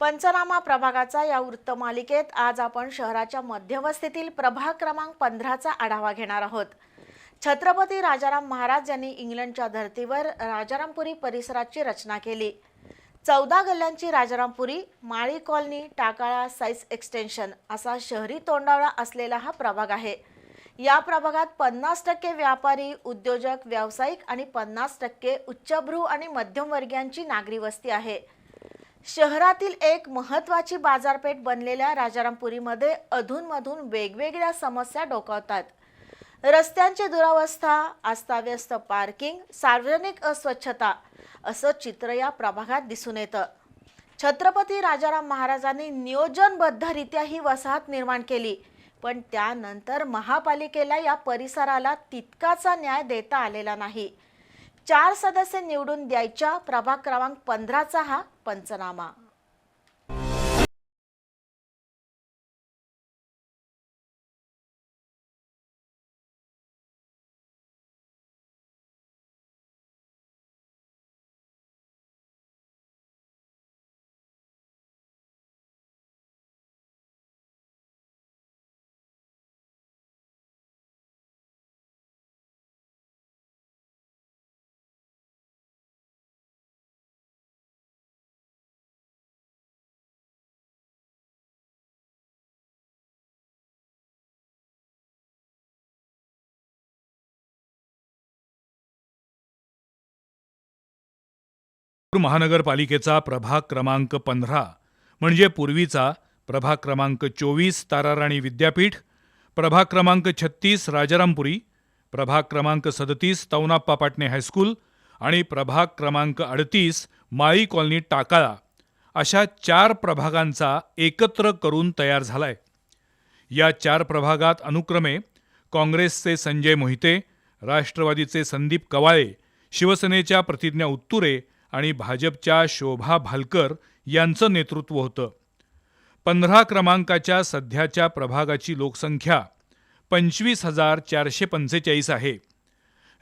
पंचनामा प्रभागाचा या वृत्तमालिकेत आज आपण शहराच्या मध्यवस्तीतील प्रभाग क्रमांक पंधराचा आढावा घेणार आहोत. छत्रपती राजाराम महाराज यांनी इंग्लंडच्या धर्तीवर राजारामपुरी परिसराची रचना केली. चौदा गल्ल्यांची राजारामपुरी माळी कॉलनी टाकाळा साईज एक्सटेन्शन असा शहरी तोंडावळा असलेला हा प्रभाग आहे. या प्रभागात पन्नास टक्के व्यापारी उद्योजक व्यावसायिक आणि पन्नास टक्के उच्चभ्रू आणि मध्यमवर्गीयांची नागरी वस्ती आहे. शहरातील एक महत्वाची बाजारपेठ बनलेल्या राजारामपुरीमध्ये अधूनमधून वेगवेगळ्या समस्या डोकावतात. रस्त्यांची दुरावस्था अस्ताव्यस्त पार्किंग सार्वजनिक अस्वच्छता असं चित्र या प्रभागात दिसून येतं. छत्रपती राजाराम महाराजांनी नियोजनबद्धरित्या ही वसाहत निर्माण केली पण त्यानंतर महापालिकेला या परिसराला तितकाचा न्याय देता आलेला नाही. चार सदस्य निवडून द्यायच्या प्रभाग क्रमांक पंधराचा हा पंचनामा. महानगरपालिकेचा प्रभाग क्रमांक पंधरा म्हणजे पूर्वीचा प्रभाग क्रमांक चोवीस ताराराणी विद्यापीठ प्रभाग क्रमांक छत्तीस राजारामपुरी प्रभाग क्रमांक सदतीस तवनाप्पा पाटणे हायस्कूल आणि प्रभाग क्रमांक अडतीस माळी कॉलनी टाकाळा अशा चार प्रभागांचा एकत्र करून तयार झालाय. या चार प्रभागात अनुक्रमे काँग्रेसचे संजय मोहिते राष्ट्रवादीचे संदीप कवाळे शिवसेनेच्या प्रतिज्ञा उत्तुरे आणि भाजपच्या शोभा भालकर यांचं नेतृत्व होतं. पंधरा क्रमांकाच्या सध्याच्या प्रभागाची लोकसंख्या पंचवीस हजार चारशे पंचेचाळीस आहे.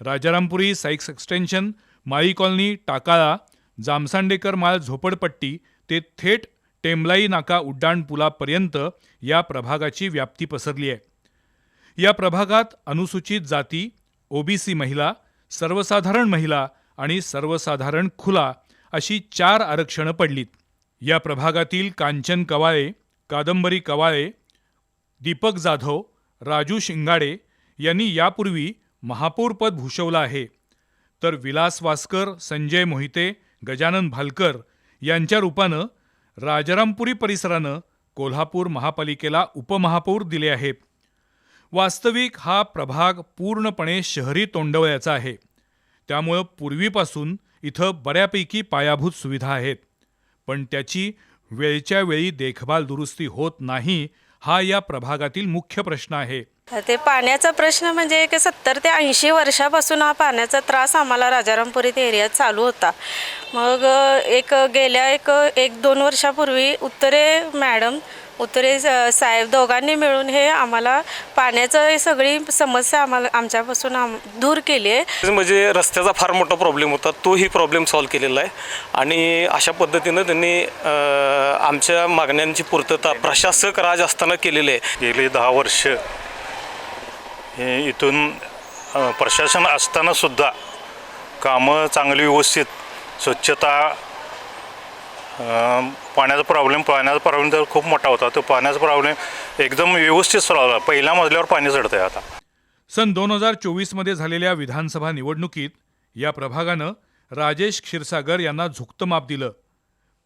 Rajarampuri Sykes extension Mali colony Takala Jamsandekar माळ झोपडपट्टी ते थेट टेमलाई नाका उड्डाणपुलापर्यंत या प्रभागाची व्याप्ती पसरली आहे. या प्रभागात अनुसूचित जाती ओबीसी महिला सर्वसाधारण महिला आणि सर्वसाधारण खुला अशी चार आरक्षणं पडलीत. या प्रभागातील कांचन कवाळे कादंबरी कवाळे दीपक जाधव राजू शिंगाडे यांनी यापूर्वी महापौरपद भूषवलं आहे. तर विलास वासकर संजय मोहिते गजानन भालकर यांच्या रूपानं राजारामपुरी परिसरानं कोल्हापूर महापालिकेला उपमहापौर दिले आहे वास्तविक हा प्रभाग पूर्णपणे शहरी तोंडवयाचा आहे. त्यामुळं पूर्वीपासून इथं बऱ्यापैकी पायाभूत सुविधा आहेत. पण त्याची वेळच्या वेळी देखभाल दुरुस्ती होत नाही हा या प्रभागातील मुख्य प्रश्न आहे. ते पाण्याचा प्रश्न म्हणजे एक सत्तर ते ऐंशी वर्षापासून हा पाण्याचा त्रास आम्हाला राजारामपुरीत एरियात चालू होता. मग एक गेल्या एक एक दोन वर्षापूर्वी उत्तरे मॅडम उत्तरे स- साहेब दोघांनी मिळून हे आम्हाला पाण्याचं हे सगळी समस्या आम्हाला आमच्यापासून आम दूर केली आहे. म्हणजे रस्त्याचा फार मोठा प्रॉब्लेम होता तोही प्रॉब्लेम सॉल्व केलेला आहे. आणि अशा पद्धतीनं त्यांनी आमच्या मागण्यांची पूर्तता प्रशासक राज असताना केलेली आहे. गेली दहा वर्ष हे इथून प्रशासन असताना सुद्धा कामं चांगली व्यवस्थित स्वच्छता पाण्याचा प्रॉब्लेम पाण्याचा प्रॉब्लेम तर खूप मोठा होता. तो पाण्याचा प्रॉब्लेम एकदम व्यवस्थित सॉल्व पहिल्या मजल्यावर पाणी चढतं आहे आता. सन दोन हजार चोवीसमध्ये झालेल्या विधानसभा निवडणुकीत या प्रभागानं राजेश क्षीरसागर यांना झुकतं माप दिलं.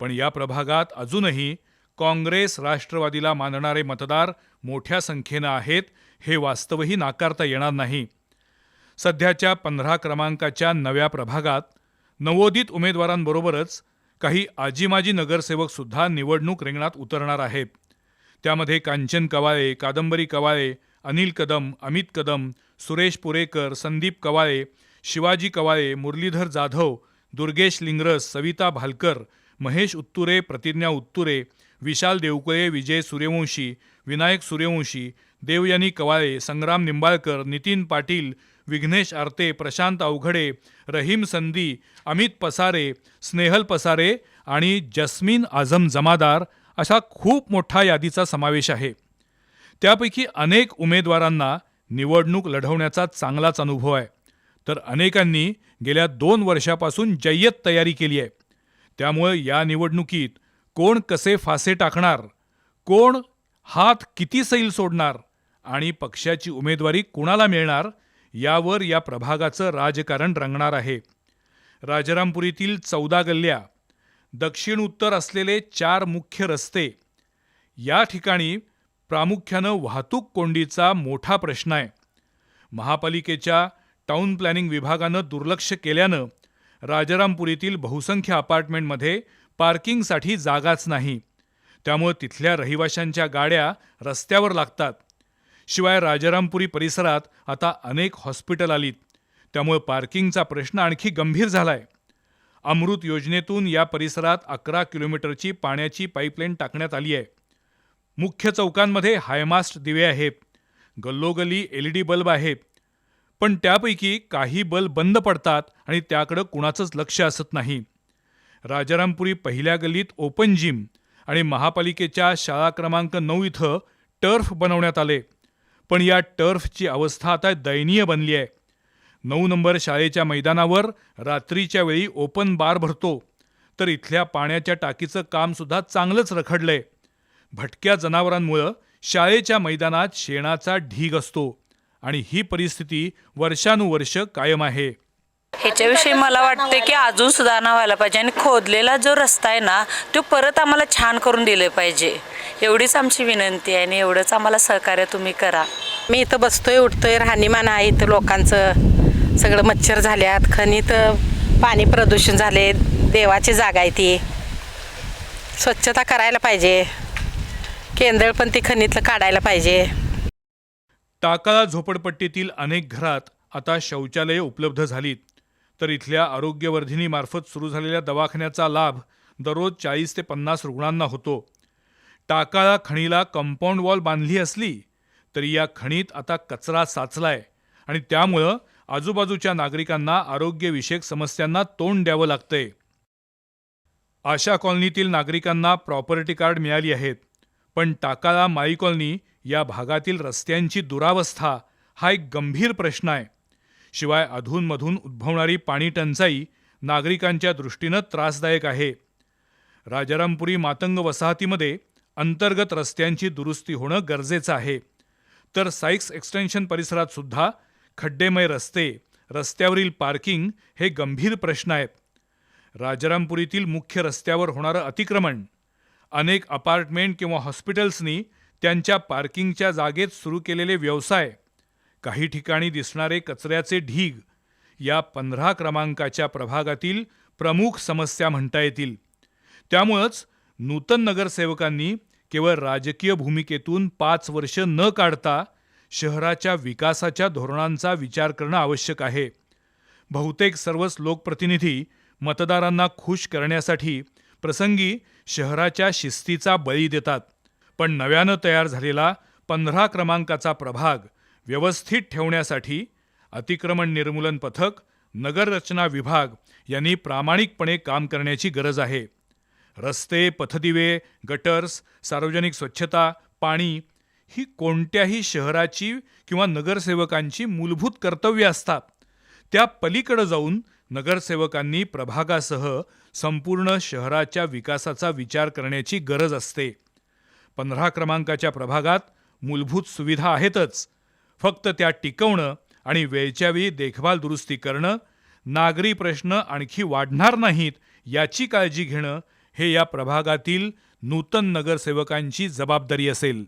पण या प्रभागात अजूनही काँग्रेस राष्ट्रवादीला मानणारे मतदार मोठ्या संख्येनं आहेत हे वास्तवही नाकारता येणार नाही. सध्याच्या पंधरा क्रमांकाच्या नव्या प्रभागात नवोदित उमेदवारांबरोबरच काही आजीमाजी नगरसेवकसुद्धा निवडणूक रिंगणात उतरणार आहेत. त्यामध्ये कांचन कवाळे कादंबरी कवाळे अनिल कदम अमित कदम सुरेश पुरेकर संदीप कवाळे शिवाजी कवाळे मुरलीधर जाधव दुर्गेश लिंगरस सविता भालकर महेश उत्तुरे प्रतिज्ञा उत्तुरे विशाल देवकुळे विजय सूर्यवंशी विनायक सूर्यवंशी देवयानी कवाळे संग्राम निंबाळकर नितीन पाटील विघ्नेश आरते प्रशांत अवघडे रहीम संदी अमित पसारे स्नेहल पसारे आणि जस्मीन आझम जमादार अशा खूप मोठा यादीचा समावेश आहे. त्यापैकी अनेक उमेदवारांना निवडणूक लढवण्याचा चांगलाच अनुभव आहे. तर अनेकांनी गेल्या दोन वर्षापासून जय्यत तयारी केली आहे. त्यामुळे या निवडणुकीत कोण कसे फासे टाकणार कोण हात किती सैल सोडणार आणि पक्षाची उमेदवारी कुणाला मिळणार यावर या प्रभागाचं राजकारण रंगणार आहे. राजारामपुरीतील चौदा गल्ल्या दक्षिण उत्तर असलेले चार मुख्य रस्ते या ठिकाणी प्रामुख्यानं वाहतूक कोंडीचा मोठा प्रश्न आहे. महापालिकेच्या टाऊन प्लॅनिंग विभागानं दुर्लक्ष केल्यानं राजारामपुरीतील बहुसंख्य अपार्टमेंटमध्ये पार्किंगसाठी जागाच नाही. त्यामुळे तिथल्या रहिवाशांच्या गाड्या रस्त्यावर लागतात. शिवाय राजारामपुरी परिसरात आता अनेक हॉस्पिटल आलीत. त्यामुळे पार्किंगचा प्रश्न आणखी गंभीर झालाय. अमृत योजनेतून या परिसरात अकरा किलोमीटरची पाण्याची पाईपलाईन टाकण्यात आली आहे. मुख्य चौकांमध्ये हायमास्ट दिवे आहेत. गल्लोगल्ली एल ई डी बल्ब आहे पण त्यापैकी काही बल्ब बंद पडतात आणि त्याकडं कुणाचंच लक्ष असत नाही. राजारामपुरी पहिल्या गल्लीत ओपन जिम आणि महापालिकेच्या शाळा क्रमांक नऊ इथं टर्फ बनवण्यात आले. पण या टर्फची अवस्था आता दयनीय बनली आहे. नऊ नंबर शाळेच्या मैदानावर रात्रीच्या वेळी ओपन बार भरतो. तर इथल्या पाण्याच्या टाकीचं कामसुद्धा चांगलंच रखडलंय. भटक्या जनावरांमुळं शाळेच्या मैदानात शेणाचा ढीग असतो आणि ही परिस्थिती वर्षानुवर्ष कायम आहे. ह्याच्याविषयी मला वाटते की अजून सुधारणा व्हायला पाहिजे. आणि खोदलेला जो रस्ता आहे ना तो परत आम्हाला छान करून दिले पाहिजे. एवढीच आमची विनंती आहे आणि एवढंच आम्हाला सहकार्य तुम्ही करा. मी इथं बसतोय उठतोय राहणीमान आहे इथं लोकांचं. सगळं मच्छर झाल्यात. खनित पाणी प्रदूषण झाले देवाची जागा आहे ती. स्वच्छता करायला पाहिजे. केंदळ पण ती खनितलं काढायला पाहिजे. टाकाळा झोपडपट्टीतील अनेक घरात आता शौचालये उपलब्ध झालीत. तर इथल्या आरोग्यवर्धिनीमार्फत सुरू झालेल्या दवाखान्याचा लाभ दररोज चाळीस ते पन्नास रुग्णांना होतो. टाकाळा खणीला कंपाऊंड वॉल बांधली असली तरी या खणीत आता कचरा साचलाय आणि त्यामुळं आजूबाजूच्या नागरिकांना आरोग्यविषयक समस्यांना तोंड द्यावं लागतंय. आशा कॉलनीतील नागरिकांना प्रॉपर्टी कार्ड मिळाली आहेत. पण टाकाळा माई कॉलनी या भागातील रस्त्यांची दुरावस्था हा एक गंभीर प्रश्न आहे. शिवाय अधूनमधून उद्भवणारी पाणी टंचाई नागरिकांच्या दृष्टीनं त्रासदायक आहे. राजारामपुरी मातंग वसाहतीमध्ये अंतर्गत रस्त्यांची दुरुस्ती होणं गरजेचं आहे. तर सायक्स एक्सटेन्शन परिसरात सुद्धा खड्डेमय रस्ते रस्त्यावरील पार्किंग हे गंभीर प्रश्न आहेत. राजारामपुरीतील मुख्य रस्त्यावर होणारं अतिक्रमण अनेक अपार्टमेंट किंवा हॉस्पिटल्सनी त्यांच्या पार्किंगच्या जागेत सुरू केलेले व्यवसाय काही ठिकाणी दिसणारे कचऱ्याचे ढीग या पंधरा क्रमांकाच्या प्रभागातील प्रमुख समस्या म्हणता येतील. त्यामुळंच नूतन नगरसेवकांनी केवळ राजकीय भूमिकेतून पाच वर्ष न काढता शहराच्या विकासाच्या धोरणांचा विचार करणं आवश्यक आहे. बहुतेक सर्वच लोकप्रतिनिधी मतदारांना खुश करण्यासाठी प्रसंगी शहराच्या शिस्तीचा बळी देतात. पण नव्यानं तयार झालेला पंधरा क्रमांकाचा प्रभाग व्यवस्थित ठेवण्यासाठी अतिक्रमण निर्मूलन पथक नगररचना विभाग यांनी प्रामाणिकपणे काम करण्याची गरज आहे. रस्ते पथदिवे गटर्स सार्वजनिक स्वच्छता पाणी ही कोणत्याही शहराची किंवा नगरसेवकांची मूलभूत कर्तव्य असतात. त्या पलीकडे जाऊन नगरसेवकांनी प्रभागासह संपूर्ण शहराच्या विकासाचा विचार करण्याची गरज असते. पंधरा क्रमांकाच्या प्रभागात मूलभूत सुविधा आहेतच. फक्त त्या टिकवणं आणि वेळच्या वेळी देखभाल दुरुस्ती करणं नागरी प्रश्न आणखी वाढणार नाहीत याची काळजी घेणं हे या प्रभागातील नूतन नगरसेवकांची जबाबदारी असेल.